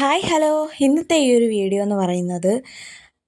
Hi hello ഇന്നത്തെ ഈ ഒരു വീഡിയോ എന്ന് പറയുന്നത്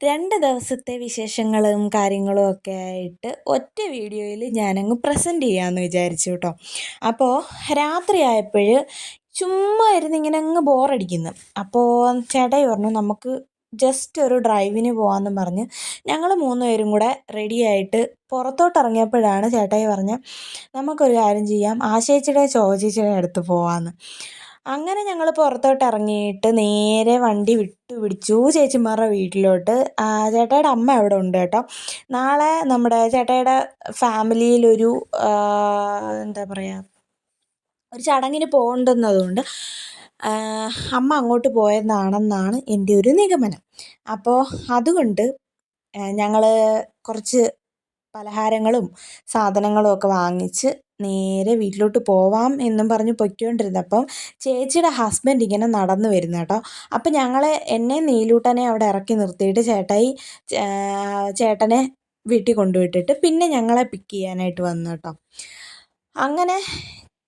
രണ്ട് ദിവസത്തെ വിശേഷങ്ങളും കാര്യങ്ങളും ഒക്കെ ആയിട്ട് ഒറ്റ വീഡിയോയിൽ ഞാനങ്ങ് പ്രസന്റ് ചെയ്യാമെന്ന് വിചാരിച്ചു കേട്ടോ അപ്പോൾ രാത്രി ആയപ്പോൾ ചുമ്മാ ഇരുന്ന് ഇങ്ങനെ അങ്ങ് ബോറടിക്കുന്നു അപ്പോൾ ചേട്ടായി പറഞ്ഞു നമുക്ക് ജസ്റ്റ് ഒരു ഡ്രൈവിന് പോകാമെന്ന് പറഞ്ഞ് ഞങ്ങൾ മൂന്ന് പേരും കൂടെ റെഡിയായിട്ട് പുറത്തോട്ട് ഇറങ്ങിയപ്പോഴാണ് ചേട്ടായി പറഞ്ഞ് നമുക്കൊരു കാര്യം ചെയ്യാം. ആശയച്ചിടെ ചോചേച്ചിയുടെ അടുത്ത് പോകാമെന്ന് അങ്ങനെ ഞങ്ങൾ പുറത്തോട്ട് ഇറങ്ങിയിട്ട് നേരെ വണ്ടി വിട്ടു പിടിച്ചു. ചേച്ചിമാരുടെ വീട്ടിലോട്ട്. ചേട്ടായിയുടെ അമ്മ അവിടെ ഉണ്ട് കേട്ടോ. നാളെ നമ്മുടെ ചേട്ടായിയുടെ ഫാമിലിയിലൊരു എന്താ പറയുക ഒരു ചടങ്ങിന് പോകേണ്ടുന്നതുകൊണ്ട് അമ്മ അങ്ങോട്ട് പോയതാണെന്നാണ് എന്റെ ഒരു നിഗമനം. അപ്പോൾ അതുകൊണ്ട് ഞങ്ങൾ കുറച്ച് പലഹാരങ്ങളും സാധനങ്ങളും ഒക്കെ വാങ്ങിച്ച് നേരെ വീട്ടിലോട്ട് പോവാം എന്നും പറഞ്ഞ് പൊയ്ക്കൊണ്ടിരുന്നത് അപ്പം ചേച്ചിയുടെ ഹസ്ബൻഡ് ഇങ്ങനെ നടന്നു വരുന്ന കേട്ടോ. അപ്പം ഞങ്ങളെ എന്നെ നീലൂട്ടനെ അവിടെ ഇറക്കി നിർത്തിയിട്ട് ചേട്ടായി ചേട്ടനെ വീട്ടിൽ കൊണ്ടുവിട്ടിട്ട് പിന്നെ ഞങ്ങളെ പിക്ക് ചെയ്യാനായിട്ട് വന്നു കേട്ടോ. അങ്ങനെ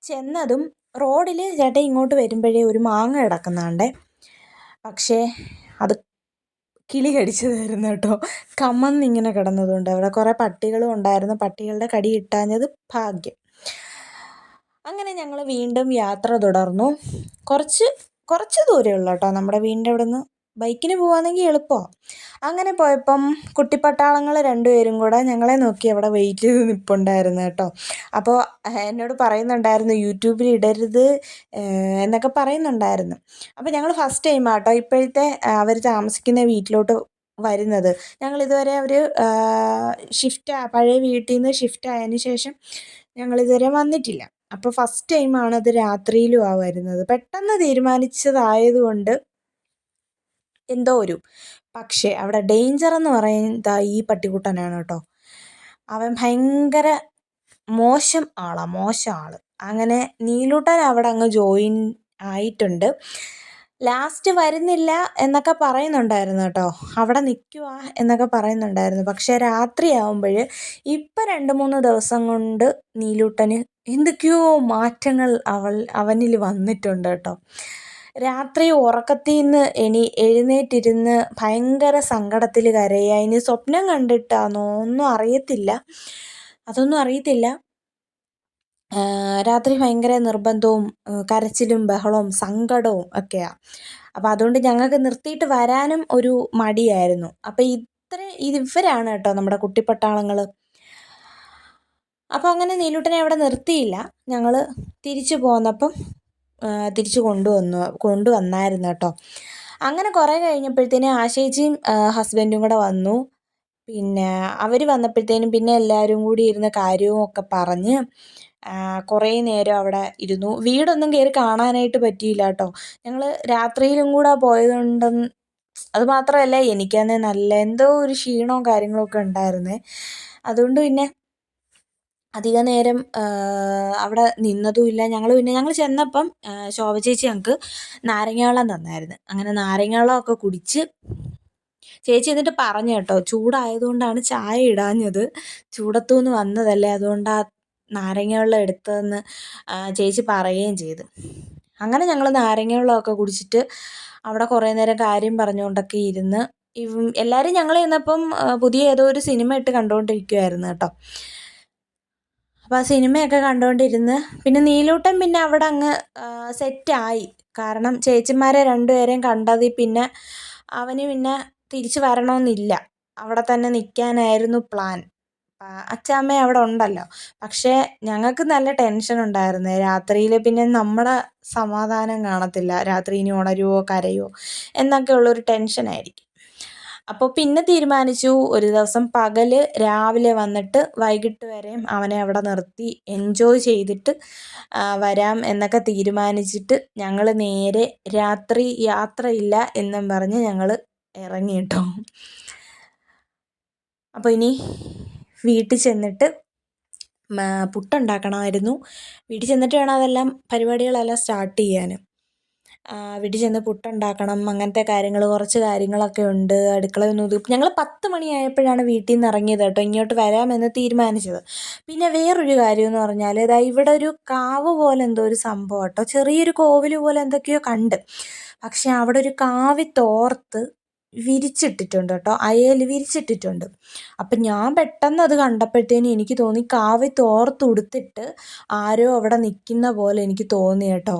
ചെന്നതും റോഡിൽ ചേട്ടൻ ഇങ്ങോട്ട് വരുമ്പോഴേ ഒരു മാങ്ങ കിടക്കുന്നുണ്ട്. പക്ഷേ അത് കിളി കടിച്ചതായിരുന്നു കേട്ടോ. കമന്നിങ്ങനെ കിടന്നതുകൊണ്ട് അവിടെ കുറേ പട്ടികളും ഉണ്ടായിരുന്നു. പട്ടികളുടെ കടി കിട്ടാഞ്ഞത് ഭാഗ്യം. അങ്ങനെ ഞങ്ങൾ വീണ്ടും യാത്ര തുടർന്നു. കുറച്ച് കുറച്ച് ദൂരമേ ഉള്ളൂ കേട്ടോ. നമ്മുടെ വീടിന്റെ അവിടെ നിന്ന് ബൈക്കിന് പോവുകയാണെങ്കിൽ എളുപ്പമാണ് അങ്ങനെ പോയപ്പം കുട്ടിപ്പട്ടാളങ്ങൾ രണ്ടുപേരും കൂടെ ഞങ്ങളെ നോക്കി അവിടെ വെയിറ്റ് ചെയ്ത് നിൽപ്പുണ്ടായിരുന്നു കേട്ടോ. അപ്പോൾ എന്നോട് പറയുന്നുണ്ടായിരുന്നു യൂട്യൂബിൽ ഇടരുത് എന്നൊക്കെ പറയുന്നുണ്ടായിരുന്നു. അപ്പോൾ ഞങ്ങൾ ഫസ്റ്റ് ടൈം ആട്ടോ ഇപ്പോഴത്തെ അവർ താമസിക്കുന്ന വീട്ടിലോട്ട് വരുന്നത്. ഞങ്ങൾ ഇതുവരെ അവർ ഷിഫ്റ്റ് പഴയ വീട്ടിൽ നിന്ന് ഷിഫ്റ്റ് ആയതിനു ശേഷം ഞങ്ങളിതുവരെ വന്നിട്ടില്ല. അപ്പോൾ ഫസ്റ്റ് ടൈമാണ് അത് രാത്രിയിലും ആ വരുന്നത്. പെട്ടെന്ന് തീരുമാനിച്ചതായതുകൊണ്ട് എന്തോ ഒരു പക്ഷേ അവിടെ ഡേഞ്ചർ എന്ന് പറയുന്നത് ഈ പട്ടിക്കുട്ടനാണ് കേട്ടോ. അവൻ ഭയങ്കര മോശം ആളാണ് മോശം ആൾ അങ്ങനെ നീലൂട്ടൻ അവിടെ അങ്ങ് ജോയിൻ ആയിട്ടുണ്ട്. ലാസ്റ്റ് വരുന്നില്ല എന്നൊക്കെ പറയുന്നുണ്ടായിരുന്നു കേട്ടോ. അവിടെ നിൽക്കുക എന്നൊക്കെ പറയുന്നുണ്ടായിരുന്നു. പക്ഷേ രാത്രിയാവുമ്പോൾ ഇപ്പം രണ്ട് മൂന്ന് ദിവസം കൊണ്ട് നീലൂട്ടന് എന്തൊക്കെയോ മാറ്റങ്ങൾ അവൾ അവനിൽ വന്നിട്ടുണ്ട് കേട്ടോ. രാത്രി ഉറക്കത്തിൽ നിന്ന് എണി എഴുന്നേറ്റിരുന്ന് ഭയങ്കര സങ്കടത്തിൽ കരയുക ഇനി സ്വപ്നം കണ്ടിട്ടാണോ ഒന്നും അറിയത്തില്ല. അതൊന്നും അറിയത്തില്ല. രാത്രി ഭയങ്കര നിർബന്ധവും കരച്ചിലും ബഹളവും സങ്കടവും ഒക്കെയാണ് അപ്പോൾ അതുകൊണ്ട് ഞങ്ങൾക്ക് നിർത്തിയിട്ട് വരാനും ഒരു മടിയായിരുന്നു. അപ്പോൾ ഇത്ര ഇവരാണ് കേട്ടോ നമ്മുടെ കുട്ടിപ്പട്ടാളങ്ങൾ അപ്പോൾ അങ്ങനെ നീലൂട്ടനെ അവിടെ നിർത്തിയില്ല. ഞങ്ങൾ തിരിച്ചു പോന്നപ്പം തിരിച്ചു കൊണ്ടുവന്നു കൊണ്ടുവന്നായിരുന്നു കേട്ടോ. അങ്ങനെ കുറേ കഴിഞ്ഞപ്പോഴത്തേനും ആശേച്ചിയും ഹസ്ബൻഡും കൂടെ വന്നു. പിന്നെ അവർ വന്നപ്പോഴത്തേനും പിന്നെ എല്ലാവരും കൂടി ഇരുന്ന കാര്യവും ഒക്കെ പറഞ്ഞ് കുറേ നേരം അവിടെ ഇരുന്നു. വീടൊന്നും കയറി കാണാനായിട്ട് പറ്റിയില്ല കേട്ടോ. ഞങ്ങൾ രാത്രിയിലും കൂടെ പോയതുകൊണ്ടെന്ന് അത് മാത്രമല്ല എനിക്കാണെങ്കിൽ നല്ല എന്തോ ഒരു ക്ഷീണവും കാര്യങ്ങളൊക്കെ ഉണ്ടായിരുന്നേ. അതുകൊണ്ട് പിന്നെ അധിക നേരം അവിടെ നിന്നതുമില്ല ഞങ്ങൾ പിന്നെ ഞങ്ങൾ ചെന്നപ്പം ശോഭ ചേച്ചി ഞങ്ങൾക്ക് നാരങ്ങ വെള്ളം തന്നായിരുന്നു. അങ്ങനെ നാരങ്ങ വെള്ളമൊക്കെ കുടിച്ച് ചേച്ചി എന്നിട്ട് പറഞ്ഞു കേട്ടോ ചൂടായതുകൊണ്ടാണ് ചായ ഇടാഞ്ഞത്. ചൂടത്തുനിന്ന് വന്നതല്ലേ. അതുകൊണ്ട് നാരങ്ങ വെള്ളം എടുത്തതെന്ന് ചേച്ചി പറയുകയും ചെയ്തു. അങ്ങനെ ഞങ്ങൾ നാരങ്ങ വെള്ളമൊക്കെ കുടിച്ചിട്ട് അവിടെ കുറേ നേരം കാര്യം പറഞ്ഞുകൊണ്ടൊക്കെ ഇരുന്ന് എല്ലാവരും ഞങ്ങൾ ചെന്നപ്പം പുതിയ ഏതോ ഒരു സിനിമ ഇട്ട് കണ്ടുകൊണ്ടിരിക്കുമായിരുന്നു കേട്ടോ. അപ്പോൾ ആ സിനിമയൊക്കെ കണ്ടുകൊണ്ടിരുന്ന് പിന്നെ നീലൂട്ടൻ പിന്നെ അവിടെ അങ്ങ് സെറ്റായി കാരണം ചേച്ചിമാരെ രണ്ടുപേരെയും കണ്ടതിൽ പിന്നെ അവന് പിന്നെ തിരിച്ച് വരണമെന്നില്ല. അവിടെ തന്നെ നിൽക്കാനായിരുന്നു പ്ലാൻ അച്ഛാമ്മ അവിടെ ഉണ്ടല്ലോ. പക്ഷേ ഞങ്ങൾക്ക് നല്ല ടെൻഷൻ ഉണ്ടായിരുന്നു. രാത്രിയിൽ പിന്നെ നമ്മുടെ സമാധാനം കാണത്തില്ല. രാത്രി ഇനി ഉണരുവോ കരയുമോ എന്നൊക്കെ ഉള്ളൊരു ടെൻഷനായിരിക്കും അപ്പോൾ പിന്നെ തീരുമാനിച്ചു. ഒരു ദിവസം പകൽ രാവിലെ വന്നിട്ട് വൈകിട്ട് വരെയും അവനെ അവിടെ നിർത്തി എൻജോയ് ചെയ്തിട്ട് വരാം എന്നൊക്കെ തീരുമാനിച്ചിട്ട് ഞങ്ങൾ നേരെ രാത്രി യാത്രയില്ല എന്നും പറഞ്ഞ് ഞങ്ങൾ ഇറങ്ങി കേട്ടോ. അപ്പോൾ ഇനി വീട്ടിൽ ചെന്നിട്ട് പുട്ടുണ്ടാക്കണമായിരുന്നു. വീട്ടിൽ ചെന്നിട്ട് വേണം അതെല്ലാം പരിപാടികളെല്ലാം സ്റ്റാർട്ട് ചെയ്യാൻ. വീട്ടിൽ ചെന്ന് പുട്ടുണ്ടാക്കണം അങ്ങനത്തെ കാര്യങ്ങൾ കുറച്ച് കാര്യങ്ങളൊക്കെ ഉണ്ട് അടുക്കള ഒന്ന് ഒതുക്കി. ഞങ്ങൾ പത്ത് മണിയായപ്പോഴാണ് വീട്ടിൽ നിന്ന് ഇറങ്ങിയത് കേട്ടോ. ഇങ്ങോട്ട് വരാമെന്ന് തീരുമാനിച്ചത്. പിന്നെ വേറൊരു കാര്യം എന്ന് പറഞ്ഞാൽ ഇതാ ഇവിടെ ഒരു കാവ് പോലെ എന്തോ ഒരു സംഭവം കേട്ടോ. ചെറിയൊരു കോവിൽ പോലെ എന്തൊക്കെയോ കണ്ട്. പക്ഷേ അവിടെ ഒരു കാവി തോർത്ത് വിരിച്ചിട്ടിട്ടുണ്ട് കേട്ടോ. അയൽ വിരിച്ചിട്ടിട്ടുണ്ട്. അപ്പം ഞാൻ പെട്ടെന്ന് അത് കണ്ടപ്പോഴത്തേനും എനിക്ക് തോന്നി കാവി തോർത്തുടുത്തിട്ട് ആരോ അവിടെ നിൽക്കുന്ന പോലെ എനിക്ക് തോന്നി കേട്ടോ.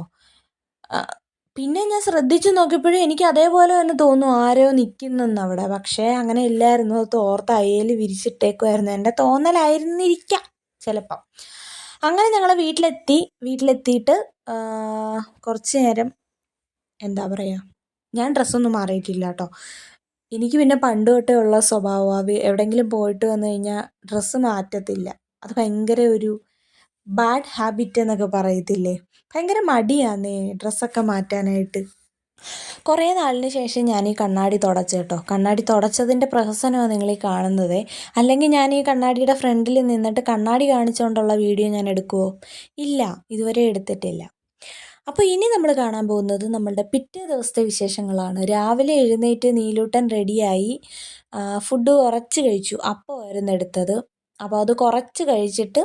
പിന്നെ ഞാൻ ശ്രദ്ധിച്ചു നോക്കിയപ്പോഴും എനിക്ക് അതേപോലെ തന്നെ തോന്നും ആരോ നിൽക്കുന്നെന്ന് അവിടെ പക്ഷേ അങ്ങനെ ഇല്ലായിരുന്നു. അത് തോർത്ത് അയയിൽ വിരിച്ചിട്ടേക്കുമായിരുന്നു എന്റെ തോന്നലായിരുന്നിരിക്കാം ചിലപ്പം. അങ്ങനെ ഞങ്ങൾ വീട്ടിലെത്തി. വീട്ടിലെത്തിയിട്ട് കുറച്ച് നേരം എന്താ പറയുക ഞാൻ ഡ്രസ്സൊന്നും മാറിയിട്ടില്ല കേട്ടോ. എനിക്ക് പിന്നെ പണ്ട് തൊട്ടേ ഉള്ള സ്വഭാവമാണ് എവിടെയെങ്കിലും പോയിട്ട് വന്നു കഴിഞ്ഞാൽ ഡ്രസ്സ് മാറ്റത്തില്ല. അത് ഭയങ്കര ഒരു ബാഡ് ഹാബിറ്റ് എന്നൊക്കെ പറയത്തില്ലേ? ഭയങ്കര മടിയാന്നേ ഡ്രസ്സൊക്കെ മാറ്റാനായിട്ട്. കുറേ നാളിന് ശേഷം ഞാൻ ഈ കണ്ണാടി തുടച്ചു കേട്ടോ. കണ്ണാടി തുടച്ചതിന്റെ പ്രഹസനമാണ് നിങ്ങൾ ഈ കാണുന്നത്. അല്ലെങ്കിൽ ഞാൻ ഈ കണ്ണാടിയുടെ ഫ്രണ്ടിൽ നിന്നിട്ട് കണ്ണാടി കാണിച്ചുകൊണ്ടുള്ള വീഡിയോ ഞാൻ എടുക്കുമോ ഇല്ല ഇതുവരെ എടുത്തിട്ടില്ല. അപ്പോൾ ഇനി നമ്മൾ കാണാൻ പോകുന്നത് നമ്മളുടെ പിറ്റേ ദിവസത്തെ വിശേഷങ്ങളാണ്. രാവിലെ എഴുന്നേറ്റ് നീലൂട്ടൻ റെഡിയായി ഫുഡ് കുറച്ച് കഴിച്ചു. അപ്പോൾ ആയിരുന്നു എടുത്തത്. അപ്പോൾ അത് കുറച്ച് കഴിച്ചിട്ട്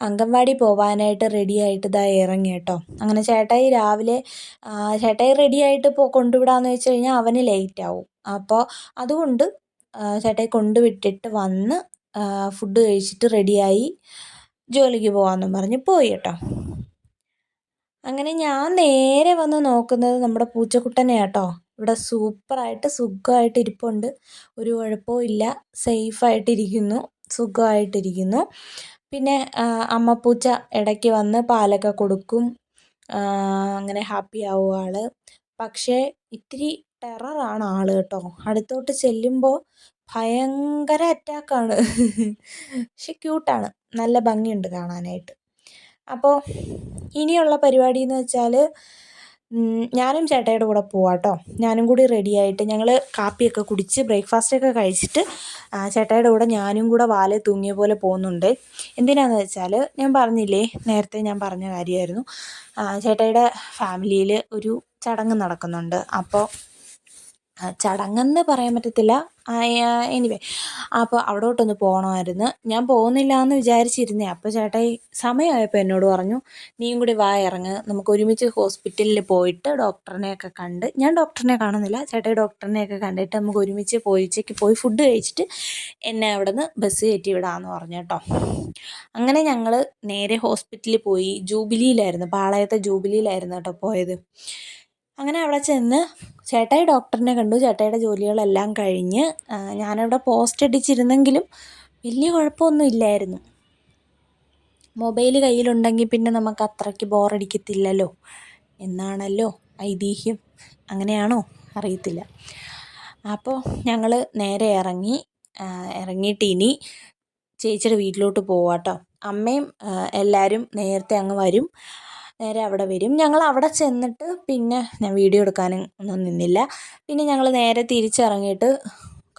അംഗൻവാടി പോവാനായിട്ട് റെഡിയായിട്ട് ഇതാ ഇറങ്ങി കേട്ടോ. അങ്ങനെ ചേട്ടായി രാവിലെ ചേട്ടായി റെഡിയായിട്ട് പോ കൊണ്ടുവിടാന്ന് വെച്ച് കഴിഞ്ഞാൽ അവന് ലേറ്റ് ആവും. അപ്പോൾ അതുകൊണ്ട് ചേട്ടായി കൊണ്ടുവിട്ടിട്ട് വന്ന് ഫുഡ് കഴിച്ചിട്ട് റെഡിയായി ജോലിക്ക് പോകാമെന്നും പറഞ്ഞ് പോയി കേട്ടോ. അങ്ങനെ ഞാൻ നേരെ വന്ന് നോക്കുന്നത് നമ്മുടെ പൂച്ചക്കുട്ടനെ കേട്ടോ. ഇവിടെ സൂപ്പറായിട്ട് സുഖമായിട്ട് ഇരിപ്പുണ്ട്. ഒരു കുഴപ്പവും ഇല്ല. സേഫായിട്ടിരിക്കുന്നു സുഖമായിട്ടിരിക്കുന്നു പിന്നെ അമ്മപ്പൂച്ച ഇടയ്ക്ക് വന്ന് പാലൊക്കെ കൊടുക്കും. അങ്ങനെ ഹാപ്പി ആവും ആൾ പക്ഷേ ഇത്തിരി ടെററാണ് ആൾ കേട്ടോ. അടുത്തോട്ട് ചെല്ലുമ്പോൾ ഭയങ്കര അറ്റാക്കാണ് പക്ഷെ ക്യൂട്ടാണ് നല്ല ഭംഗിയുണ്ട് കാണാനായിട്ട്. അപ്പോൾ ഇനിയുള്ള പരിപാടി എന്ന് വെച്ചാൽ ഞാനും ചേട്ടായിയുടെ കൂടെ പോവാം കേട്ടോ ഞാനും കൂടി റെഡിയായിട്ട് ഞങ്ങൾ കാപ്പിയൊക്കെ കുടിച്ച് ബ്രേക്ക്ഫാസ്റ്റൊക്കെ കഴിച്ചിട്ട് ചേട്ടായിയുടെ കൂടെ ഞാനും കൂടെ വാലെ തൂങ്ങിയ പോലെ പോകുന്നുണ്ട്. എന്തിനാണെന്ന് വെച്ചാൽ ഞാൻ പറഞ്ഞില്ലേ നേരത്തെ ഞാൻ പറഞ്ഞ കാര്യമായിരുന്നു. ചേട്ടായിയുടെ ഫാമിലിയിൽ ഒരു ചടങ്ങ് നടക്കുന്നുണ്ട്. അപ്പോൾ ചടങ്ങെന്ന് പറയാൻ പറ്റത്തില്ല. എനിവേ അപ്പോൾ അവിടോട്ടൊന്ന് പോകണമായിരുന്നു ഞാൻ പോകുന്നില്ല എന്ന് വിചാരിച്ചിരുന്നേ അപ്പോൾ ചേട്ടായി സമയമായപ്പോൾ എന്നോട് പറഞ്ഞു നീയും കൂടി വാ ഇറങ്ങ്. നമുക്ക് ഒരുമിച്ച് ഹോസ്പിറ്റലിൽ പോയിട്ട് ഡോക്ടറിനെയൊക്കെ കണ്ട് ഞാൻ ഡോക്ടറിനെ കാണുന്നില്ല. ചേട്ടായി ഡോക്ടറിനെയൊക്കെ കണ്ടിട്ട് നമുക്ക് ഒരുമിച്ച് പോയി ഉച്ചയ്ക്ക് പോയി ഫുഡ് കഴിച്ചിട്ട് എന്നെ അവിടെ നിന്ന് ബസ് കയറ്റി വിടാമെന്ന് പറഞ്ഞു കേട്ടോ. അങ്ങനെ ഞങ്ങൾ നേരെ ഹോസ്പിറ്റലിൽ പോയി. ജൂബിലിയിലായിരുന്നു. പാളയത്തെ ജൂബിലിയിലായിരുന്നു കേട്ടോ പോയത്. അങ്ങനെ അവിടെ ചെന്ന് ചേട്ടായി ഡോക്ടറിനെ കണ്ടു. ചേട്ടായിയുടെ ജോലികളെല്ലാം കഴിഞ്ഞ് ഞാനവിടെ പോസ്റ്റ് അടിച്ചിരുന്നെങ്കിലും വലിയ കുഴപ്പമൊന്നും ഇല്ലായിരുന്നു. മൊബൈൽ കയ്യിലുണ്ടെങ്കിൽ പിന്നെ നമുക്ക് അത്രയ്ക്ക് ബോറടിക്കത്തില്ലല്ലോ എന്നാണല്ലോ ഐതിഹ്യം? അങ്ങനെയാണോ? അറിയത്തില്ല. അപ്പോൾ ഞങ്ങൾ നേരെ ഇറങ്ങി ഇറങ്ങിയിട്ട് ഇനി ചേച്ചിയുടെ വീട്ടിലോട്ട് പോവാട്ടോ. അമ്മയും എല്ലാവരും നേരത്തെ അങ്ങ് വരും. നേരെ അവിടെ വരും. ഞങ്ങൾ അവിടെ ചെന്നിട്ട് പിന്നെ ഞാൻ വീഡിയോ എടുക്കാനും ഒന്നും നിന്നില്ല. പിന്നെ ഞങ്ങൾ നേരെ തിരിച്ചിറങ്ങിയിട്ട്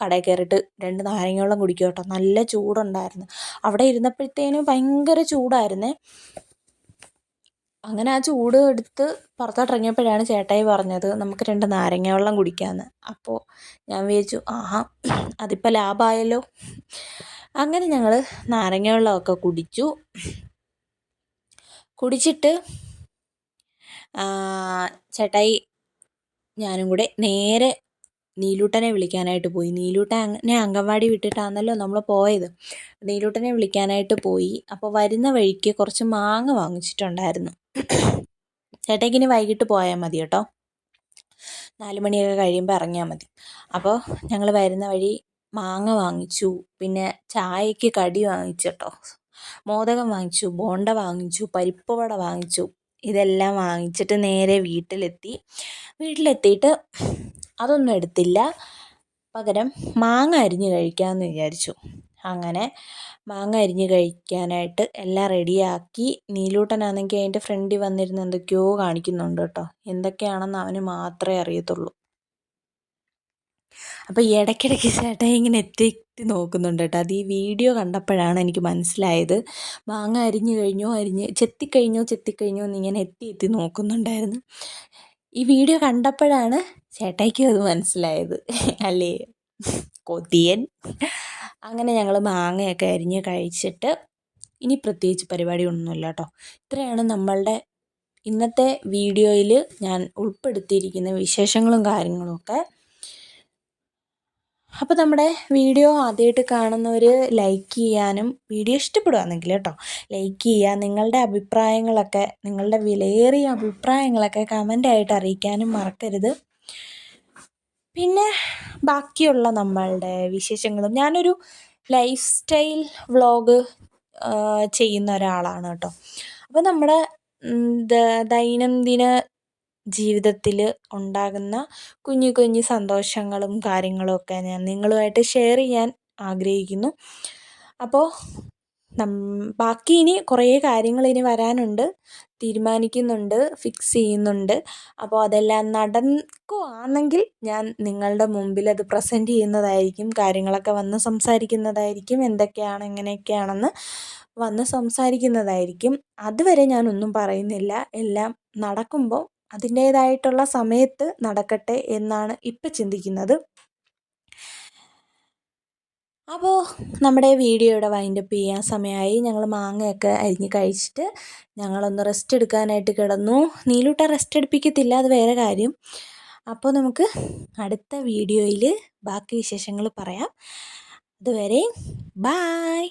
കടയിൽ കയറിയിട്ട് രണ്ട് നാരങ്ങ വെള്ളം കുടിക്കും കേട്ടോ. നല്ല ചൂടുണ്ടായിരുന്നു. അവിടെ ഇരുന്നപ്പോഴത്തേനും ഭയങ്കര ചൂടായിരുന്നേ. അങ്ങനെ ആ ചൂട് എടുത്ത് പുറത്തോട്ടിറങ്ങിയപ്പോഴാണ് ചേട്ടായി പറഞ്ഞത് നമുക്ക് രണ്ട് നാരങ്ങ വെള്ളം കുടിക്കാമെന്ന് അപ്പോൾ ഞാൻ വിചാരിച്ചു ആഹാ അതിപ്പോൾ ലാഭമായല്ലോ അങ്ങനെ ഞങ്ങൾ നാരങ്ങ വെള്ളമൊക്കെ കുടിച്ചു. കുടിച്ചിട്ട് ചേട്ടായി ഞാനും കൂടെ നേരെ നീലൂട്ടനെ വിളിക്കാനായിട്ട് പോയി. നീലൂട്ടനെ അംഗൻവാടി വിട്ടിട്ടാണല്ലോ നമ്മൾ പോയത്. നീലൂട്ടനെ വിളിക്കാനായിട്ട് പോയി. അപ്പോൾ വരുന്ന വഴിക്ക് കുറച്ച് മാങ്ങ വാങ്ങിച്ചിട്ടുണ്ടായിരുന്നു. ചേട്ടായിക്ക് ഇനി വൈകിട്ട് പോയാൽ മതി കേട്ടോ. നാല് മണിയൊക്കെ കഴിയുമ്പോൾ ഇറങ്ങിയാൽ മതി. അപ്പോൾ ഞങ്ങൾ വരുന്ന വഴി മാങ്ങ വാങ്ങിച്ചു. പിന്നെ ചായയ്ക്ക് കടി വാങ്ങിച്ചു കേട്ടോ. മോദകം വാങ്ങിച്ചു ബോണ്ട വാങ്ങിച്ചു പരിപ്പ് വട വാങ്ങിച്ചു. ഇതെല്ലാം വാങ്ങിച്ചിട്ട് നേരെ വീട്ടിലെത്തി. വീട്ടിലെത്തിയിട്ട് അതൊന്നും എടുത്തില്ല. പകരം മാങ്ങ അരിഞ്ഞ് കഴിക്കാമെന്ന് വിചാരിച്ചു. അങ്ങനെ മാങ്ങ അരിഞ്ഞ് കഴിക്കാനായിട്ട് എല്ലാം റെഡിയാക്കി. നീലൂട്ടനാണെങ്കിൽ അതിന്റെ ഫ്രണ്ടിൽ വന്നിരുന്ന് എന്തൊക്കെയോ കാണിക്കുന്നുണ്ട് കേട്ടോ. എന്തൊക്കെയാണെന്ന് അവന് മാത്രമേ അറിയത്തുള്ളൂ. അപ്പോൾ ഇടയ്ക്കിടയ്ക്ക് ചേട്ടാ ഇങ്ങനെ എത്തി നോക്കുന്നുണ്ട് കേട്ടോ. അത് ഈ വീഡിയോ കണ്ടപ്പോഴാണ് എനിക്ക് മനസ്സിലായത്. മാങ്ങ അരിഞ്ഞു കഴിഞ്ഞോ അരിഞ്ഞ് ചെത്തിക്കഴിഞ്ഞോ ചെത്തിക്കഴിഞ്ഞോ എന്നിങ്ങനെ എത്തി എത്തി നോക്കുന്നുണ്ടായിരുന്നു. ഈ വീഡിയോ കണ്ടപ്പോഴാണ് ചേട്ടായിക്കും അത് മനസ്സിലായത്. അല്ലേ? കൊതിയൻ. അങ്ങനെ ഞങ്ങൾ മാങ്ങയൊക്കെ അരിഞ്ഞ് കഴിച്ചിട്ട് ഇനി പ്രത്യേകിച്ച് പരിപാടി ഒന്നുമില്ല കേട്ടോ. ഇത്രയാണ് നമ്മളുടെ ഇന്നത്തെ വീഡിയോയിൽ ഞാൻ ഉൾപ്പെടുത്തിയിരിക്കുന്ന വിശേഷങ്ങളും കാര്യങ്ങളുമൊക്കെ അപ്പോൾ നമ്മുടെ വീഡിയോ ആദ്യമായിട്ട് കാണുന്നവർ ലൈക്ക് ചെയ്യാനും വീഡിയോ ഇഷ്ടപ്പെടുകയാണെങ്കിൽ കേട്ടോ ലൈക്ക് ചെയ്യുക നിങ്ങളുടെ അഭിപ്രായങ്ങളൊക്കെ നിങ്ങളുടെ വിലയേറിയ അഭിപ്രായങ്ങളൊക്കെ കമന്റായിട്ട് അറിയിക്കാനും മറക്കരുത്. പിന്നെ ബാക്കിയുള്ള നമ്മളുടെ വിശേഷങ്ങളും ഞാനൊരു ലൈഫ് സ്റ്റൈൽ വ്ളോഗ് ചെയ്യുന്ന ഒരാളാണ് കേട്ടോ. അപ്പോൾ നമ്മുടെ ദൈനംദിന ജീവിതത്തിൽ ഉണ്ടാകുന്ന കുഞ്ഞു കുഞ്ഞു സന്തോഷങ്ങളും കാര്യങ്ങളുമൊക്കെ ഞാൻ നിങ്ങളുമായിട്ട് ഷെയർ ചെയ്യാൻ ആഗ്രഹിക്കുന്നു. അപ്പോൾ ബാക്കി ഇനി കുറേ കാര്യങ്ങൾ ഇനി വരാനുണ്ട്. തീരുമാനിക്കുന്നുണ്ട് ഫിക്സ് ചെയ്യുന്നുണ്ട്. അപ്പോൾ അതെല്ലാം നടക്കുകയാണെങ്കിൽ ഞാൻ നിങ്ങളുടെ മുമ്പിൽ അത് പ്രസന്റ് ചെയ്യുന്നതായിരിക്കും കാര്യങ്ങളൊക്കെ വന്ന് സംസാരിക്കുന്നതായിരിക്കും എന്തൊക്കെയാണ് എങ്ങനെയൊക്കെയാണെന്ന് വന്ന് സംസാരിക്കുന്നതായിരിക്കും. അതുവരെ ഞാനൊന്നും പറയുന്നില്ല. എല്ലാം നടക്കുമ്പോൾ അതിന്റേതായിട്ടുള്ള സമയത്ത് നടക്കട്ടെ എന്നാണ് ഇപ്പം ചിന്തിക്കുന്നത്. അപ്പോൾ നമ്മുടെ വീഡിയോ വീഡിയോയുടെ വൈൻഡപ്പ് ചെയ്യാൻ സമയമായി ഞങ്ങൾ മാങ്ങയൊക്കെ അരിഞ്ഞ് കഴിച്ചിട്ട് ഞങ്ങളൊന്ന് റെസ്റ്റ് എടുക്കാനായിട്ട് കിടന്നു. നീലൂട്ട റെസ്റ്റ് എടുപ്പിക്കത്തില്ല അത് വേറെ കാര്യം. അപ്പോൾ നമുക്ക് അടുത്ത വീഡിയോയിൽ ബാക്കി വിശേഷങ്ങൾ പറയാം. അതുവരെ ബായ്.